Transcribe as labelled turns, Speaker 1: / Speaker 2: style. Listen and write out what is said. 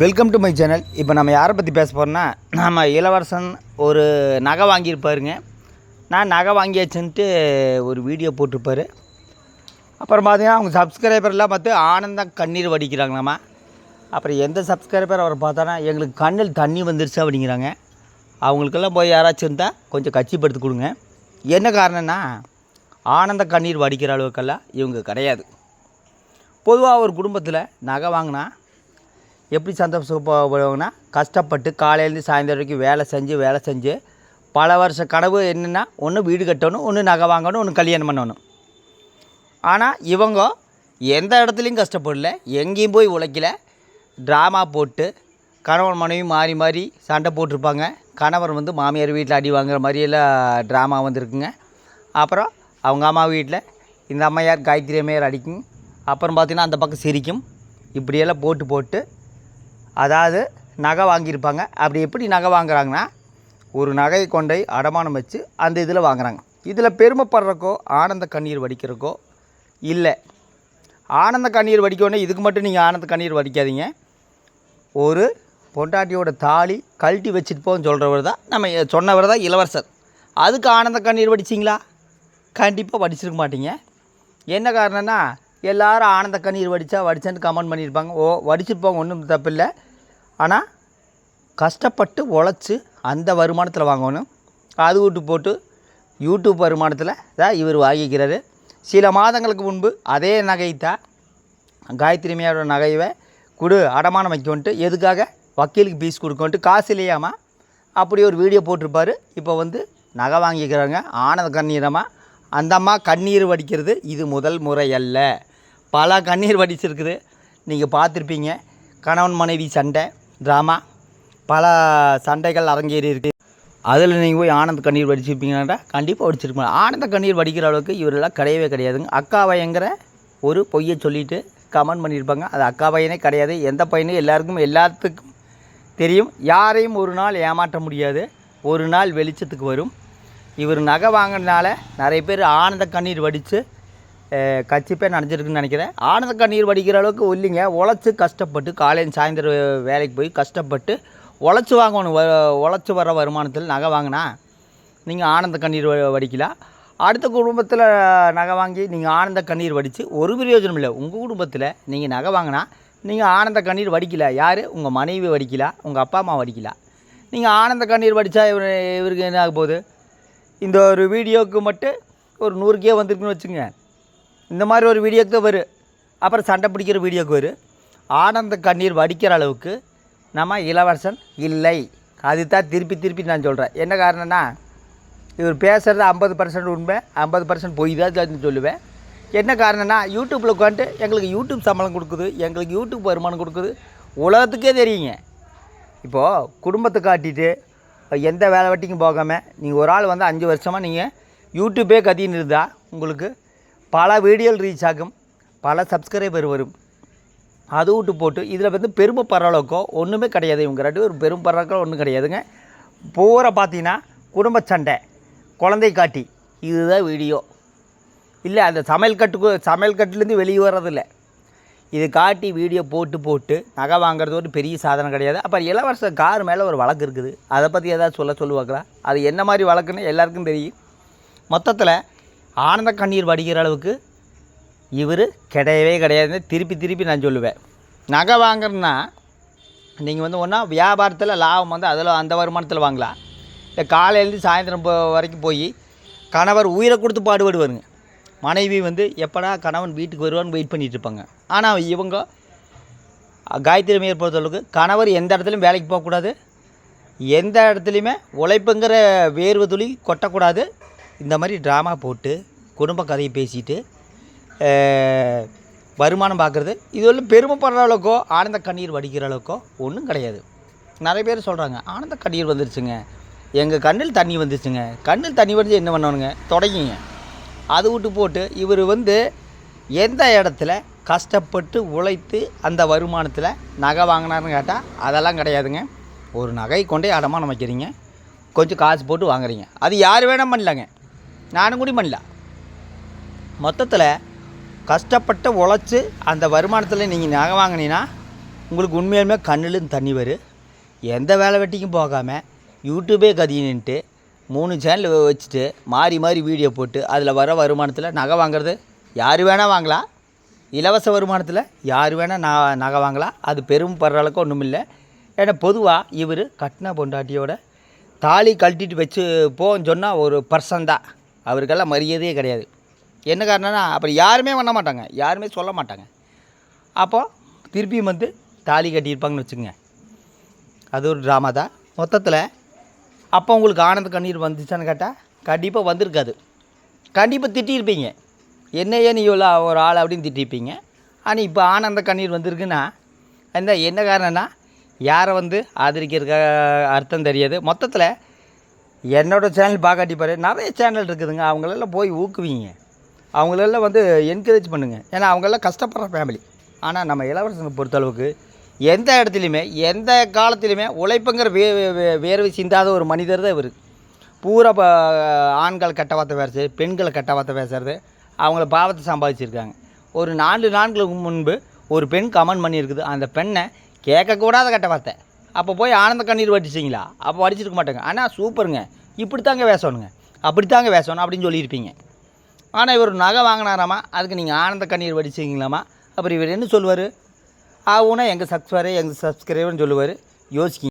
Speaker 1: Welcome to my channel இப்போ நம்ம யாரை பற்றி பேச போகிறோன்னா நம்ம இளவரசன் ஒரு நகை வாங்கியிருப்பாருங்க. நான் நகை வாங்கியாச்சுன்ட்டு ஒரு வீடியோ போட்டிருப்பாரு. அப்புறம் பார்த்தீங்கன்னா அவங்க சப்ஸ்கிரைபர்லாம் பார்த்து ஆனந்தம் கண்ணீர் வடிக்கிறாங்களாம்மா அப்புறம் எந்த சப்ஸ்கிரைபர் அவரை பார்த்தானா எங்களுக்கு கண்ணில் தண்ணி வந்துருச்சு அப்படிங்கிறாங்க. அவங்களுக்கெல்லாம் போய் யாராச்சும் இருந்தால் கொஞ்சம் கட்சிப்படுத்தி கொடுங்க. என்ன காரணம்னா ஆனந்த கண்ணீர் வடிக்கிற அளவுக்கெல்லாம் இவங்க கிடையாது. பொதுவாக ஒரு குடும்பத்தில் நகை வாங்கினா எப்படி சந்தோஷப்படுவாங்கன்னா கஷ்டப்பட்டு காலையிலேருந்து சாயந்தரம் வரைக்கும் வேலை செஞ்சு வேலை செஞ்சு பல வருஷ கனவு என்னென்னா ஒன்று வீடு கட்டணும் ஒன்று நகை வாங்கணும் ஒன்று கல்யாணம் பண்ணணும். ஆனால் இவங்க எந்த இடத்துலையும் கஷ்டப்படல எங்கேயும் போய் உழைக்கல. ட்ராமா போட்டு கணவன் மனைவி மாறி மாறி சண்டை போட்டிருப்பாங்க. கணவர் வந்து மாமியார் வீட்டில் அடி வாங்குற மாதிரியெல்லாம் ட்ராமா வந்திருக்குங்க. அப்புறம் அவங்க அம்மா வீட்டில் இந்த அம்மையார் காயத்ரி அம்மையார் அடிக்கும். அப்புறம் பார்த்திங்கன்னா அந்த பக்கம் சிரிக்கும். இப்படியெல்லாம் போட்டு போட்டு அதாவது நகை வாங்கியிருப்பாங்க. அப்படி எப்படி நகை வாங்குறாங்கன்னா ஒரு நகையை கொண்டை அடமானம் வச்சு அந்த இதில் வாங்குறாங்க. இதில் பெருமைப்படுறக்கோ ஆனந்த கண்ணீர் வடிக்கிறக்கோ இல்லை. ஆனந்த கண்ணீர் வடிக்கணும்னா இதுக்கு மட்டும் நீங்கள் ஆனந்த கண்ணீர் வடிக்காதீங்க. ஒரு பொண்டாட்டியோட தாலி கழட்டி வச்சுட்டு போன்னு சொல்கிறவர் தான் நம்ம சொன்னவர் தான் இளவரசர். அதுக்கு ஆனந்த கண்ணீர் வடிச்சிங்களா? கண்டிப்பாக வடிச்சிருக்க மாட்டீங்க. என்ன காரணம்னா எல்லோரும் ஆனந்த கண்ணீர் வடித்தா வடிச்சேன்னு கமெண்ட் பண்ணியிருப்பாங்க. ஓ வடிச்சிருப்பாங்க ஒன்றும் தப்பில்லை. ஆனால் கஷ்டப்பட்டு உழைச்சி அந்த வருமானத்தில் வாங்கணும். அது விட்டு போட்டு யூடியூப் வருமானத்தில் தான் இவர் வாங்கிக்கிறாரு. சில மாதங்களுக்கு முன்பு அதே நகைத்தான் காயத்ரி மேயோட நகையை கொடு அடமானம் வைக்கோன்ட்டு எதுக்காக வக்கீலுக்கு பீஸ் கொடுக்கோன்ட்டு காசு இல்லையாமா? அப்படி ஒரு வீடியோ போட்டிருப்பார். இப்போ வந்து நகை வாங்கிக்கிறாங்க. ஆனந்த கண்ணீரமாக அந்த அம்மா கண்ணீர் வடிக்கிறது இது முதல் முறை அல்ல. பல கண்ணீர் வடிச்சிருக்குது. நீங்கள் பார்த்துருப்பீங்க. கணவன் மனைவி சண்டை. ட்ராமா பல சண்டைகள் அரங்கேறி இருக்குது அதில் நீங்கள் போய் ஆனந்த கண்ணீர் வடிச்சிருப்பீங்கன்னா கண்டிப்பாக வடிச்சிருப்பீங்க. ஆனந்த கண்ணீர் வடிக்கிற அளவுக்கு இவரெல்லாம் கிடையவே கிடையாதுங்க. அக்கா பையங்கிற ஒரு பொய்யை சொல்லிட்டு கமெண்ட் பண்ணியிருப்பாங்க. அது அக்கா பையனே கிடையாது. எந்த பையனும் எல்லாருக்கும் எல்லாத்துக்கும் தெரியும். யாரையும் ஒரு நாள் ஏமாற்ற முடியாது. ஒரு நாள் வெளிச்சத்துக்கு வரும். இவர் நகை வாங்கினதுனால நிறைய பேர் ஆனந்த கண்ணீர் வடித்து கட்சி பேர் நினச்சிருக்குன்னு நினைக்கிறேன். ஆனந்த கண்ணீர் வடிக்கிற அளவுக்கு இல்லைங்க. உழைச்சி கஷ்டப்பட்டு காலையில் சாயந்தரம் வேலைக்கு போய் கஷ்டப்பட்டு உழைச்சி வாங்கணும். உழைச்சி வர வருமானத்தில் நகை வாங்கினா நீங்கள் ஆனந்த கண்ணீர் வடிக்கலாம். அடுத்த குடும்பத்தில் நகை வாங்கி நீங்கள் ஆனந்த கண்ணீர் வடித்து ஒரு பிரயோஜனம் இல்லை. உங்கள் குடும்பத்தில் நீங்கள் நகை வாங்கினா நீங்கள் ஆனந்த கண்ணீர் வடிக்கல. யார்? உங்கள் மனைவி வடிக்கலாம் உங்கள் அப்பா அம்மா வடிக்கலாம் நீங்கள் ஆனந்த கண்ணீர் வடித்தா இவர் இவருக்கு என்ன ஆக போகுது? இந்த ஒரு வீடியோவுக்கு மட்டும் ஒரு நூறுக்கே வந்திருக்குன்னு வச்சுங்க இந்த மாதிரி ஒரு வீடியோக்கு தான் வரும் அப்புறம் சண்டை பிடிக்கிற வீடியோக்கு வரும் ஆனந்த கண்ணீர் வடிக்கிற அளவுக்கு நம்ம இளவரசன் இல்லை. அதுதான் திருப்பி திருப்பி நான் சொல்கிறேன் என்ன காரணம்னா இவர் பேசுகிறது ஐம்பது பர்சன்ட் உண்மை ஐம்பது பர்சன்ட் பொய் தான் சொல்லுவேன். என்ன காரணம்னா யூடியூப்பில் உட்காந்துட்டு எங்களுக்கு யூடியூப் சம்பளம் கொடுக்குது எங்களுக்கு யூடியூப் வருமானம் கொடுக்குது. உலகத்துக்கே தெரியுங்க. இப்போது குடும்பத்தை காட்டிட்டு எந்த வேலை வெட்டிக்கும் போகாமல் நீங்கள் ஒரு ஆள் வந்து அஞ்சு வருஷமாக நீங்கள் யூடியூப்பே கத்தின்னு இருந்தால் உங்களுக்கு பல வீடியோ ரீச் ஆகும். பல சப்ஸ்கிரைபர் வரும். அது விட்டு போட்டு இதில் வந்து பெருமைப்படுற அளவுக்கோ ஒன்றுமே கிடையாது. இவங்க ரெண்டு பேரும் பெருமைப்படுறக்கோ ஒன்றும் கிடையாதுங்க. பூரா பார்த்தீங்கன்னா குடும்ப சண்டை குழந்தை காட்டி. இதுதான் வீடியோ இல்லை அந்த சமையல் கட்டுக்கு சமையல் கட்டுலேருந்து வெளியே வர்றதில்ல. இது காட்டி வீடியோ போட்டு போட்டு நகை வாங்குறது ஒரு பெரிய சாதனை கிடையாது. அப்போ இளவரச கார் மேலே ஒரு வழக்கு இருக்குது. அதை பற்றி ஏதாவது சொல்ல சொல்லுவாங்களா? அது என்ன மாதிரி வழக்குன்னு எல்லாருக்கும் தெரியும். மொத்தத்தில் ஆனந்த கண்ணீர் வடிகிற அளவுக்கு இவர் கிடையவே கிடையாதுன்னு திருப்பி திருப்பி நான் சொல்லுவேன். நகை வாங்குறேன்னா நீங்கள் வந்து ஒன்றா வியாபாரத்தில் லாபம் வந்து அதில் அந்த வருமானத்தில் வாங்கலாம். இல்லை காலையிலேருந்து சாயந்தரம் போ வரைக்கும் போய் கணவர் உயிரை கொடுத்து பாடுபடுவாருங்க. மனைவி வந்து எப்படா கணவன் வீட்டுக்கு வருவான்னு வெயிட் பண்ணிகிட்டு இருப்பாங்க. ஆனால் இவங்க காயத்ரி மையர் பொறுத்தளவுக்கு கணவர் எந்த இடத்துலையும் வேலைக்கு போகக்கூடாது. எந்த இடத்துலையுமே உழைப்புங்கிற வேர்வை துளி கொட்டக்கூடாது. இந்த மாதிரி ட்ராமா போட்டு குடும்ப கதையை பேசிட்டு வருமானம் பார்க்குறது இது வந்து பெருமைப்படுற அளவுக்கோ ஆனந்த கண்ணீர் வடிக்கிற அளவுக்கோ ஒன்றும் கிடையாது. நிறைய பேர் சொல்கிறாங்க ஆனந்த கண்ணீர் வந்துருச்சுங்க. எங்கள் கண்ணில் தண்ணி வந்துச்சுங்க. கண்ணில் தண்ணி வந்து என்ன பண்ணணுங்க? தொடங்கிங்க. அது விட்டு போட்டு இவர் வந்து எந்த இடத்துல கஷ்டப்பட்டு உழைத்து அந்த வருமானத்தில் நகை வாங்கினாருன்னு கேட்டால் அதெல்லாம் கிடையாதுங்க. ஒரு நகை கொண்டே அடமானம் வைக்கிறீங்க கொஞ்சம் காசு போட்டு வாங்குறீங்க. அது யார் வேணால் பண்ணலாங்க. நானும் கூட பண்ணலாம் மொத்தத்தில் கஷ்டப்பட்டு உழைச்சி அந்த வருமானத்தில் நீங்கள் நகை வாங்கினீங்கன்னா உங்களுக்கு உண்மையுமே கண்ணிலும் தண்ணி வரும். எந்த வேலை வெட்டிக்கும் போகாமல் யூடியூபே கதின்னுட்டு மூணு சேனல் வச்சுட்டு மாறி மாறி வீடியோ போட்டு அதில் வர வருமானத்தில் நகை வாங்குறது யார் வேணால் வாங்கலாம். இலவச வருமானத்தில் யார் வேணால் நான் நகை வாங்கலாம். அது பெரும் படுற அளவுக்கு ஒன்றும் இல்லை. ஏன்னா பொதுவாக இவர் கட்டின பொண்டாட்டியோட தாலி கழட்டிட்டு வச்சு போன்னு சொன்னால் ஒரு பர்சன் தான். அவருக்கெல்லாம் மரியாதையே கிடையாது. என்ன காரணம்னா அப்புறம் யாருமே பண்ண மாட்டாங்க. யாருமே சொல்ல மாட்டாங்க. அப்போது திருப்பியும் வந்து தாலி கட்டியிருப்பாங்கன்னு வச்சுக்கோங்க. அது ஒரு ட்ராமா தான். மொத்தத்தில் அப்போ உங்களுக்கு ஆனந்த கண்ணீர் வந்துச்சான்னு கேட்டால் கண்டிப்பாக வந்திருக்காது. கண்டிப்பாக திட்டியிருப்பீங்க. என்னையே நீ இவ்வளோ ஒரு ஆள் அப்படின்னு திட்டிருப்பீங்க ஆனால் இப்போ ஆனந்த கண்ணீர் வந்திருக்குன்னா அந்த என்ன காரணம்னா யாரை வந்து ஆதரிக்கிறதுக்காக அர்த்தம் தெரியாது. மொத்தத்தில் என்னோடய சேனல் பார்க்காட்டிப்பாரு நிறைய சேனல் இருக்குதுங்க. அவங்களெல்லாம் போய் ஊக்குவீங்க. அவங்களெல்லாம் வந்து என்கரேஜ் பண்ணுங்கள் ஏன்னா அவங்களெல்லாம் கஷ்டப்படுற ஃபேமிலி ஆனால் நம்ம இளவரசனை பொறுத்தளவுக்கு எந்த இடத்துலையுமே எந்த காலத்துலையுமே உழைப்புங்கிற வே வே- வேர்வை சிந்தாத ஒரு மனிதர் தான் இவர். பூரா ஆண்கள் கெட்ட வார்த்தை பேசுறது பெண்களை கெட்ட வார்த்தை பேசுறது அவங்கள பாவத்தை சம்பாதிச்சிருக்காங்க. ஒரு நாலு நான்களுக்கு முன்பு ஒரு பெண் கமெண்ட் பண்ணியிருக்குது. அந்த பெண்ணை கேட்கக்கூடாத கெட்ட வார்த்தை. அப்போ போய் ஆனந்த கண்ணீர் வடிச்சிங்களா? அப்போ வடிச்சிருக்க மாட்டேங்க. ஆனால் சூப்பருங்க. இப்படி தாங்க பேசணுங்க அப்படி தாங்க பேசணும் அப்படின்னு சொல்லியிருப்பீங்க. ஆனால் இவர் நகை வாங்கினாராமா? அதுக்கு நீங்கள் ஆனந்த கண்ணீர் வடிச்சிங்களாமா? அப்புறம் இவர் என்ன சொல்லுவார்? ஆகுனா எங்கள் சப்ஸ்கிரைபர் எங்கள் சப்ஸ்கிரைபர்னு சொல்லுவார். யோசிக்கிங்க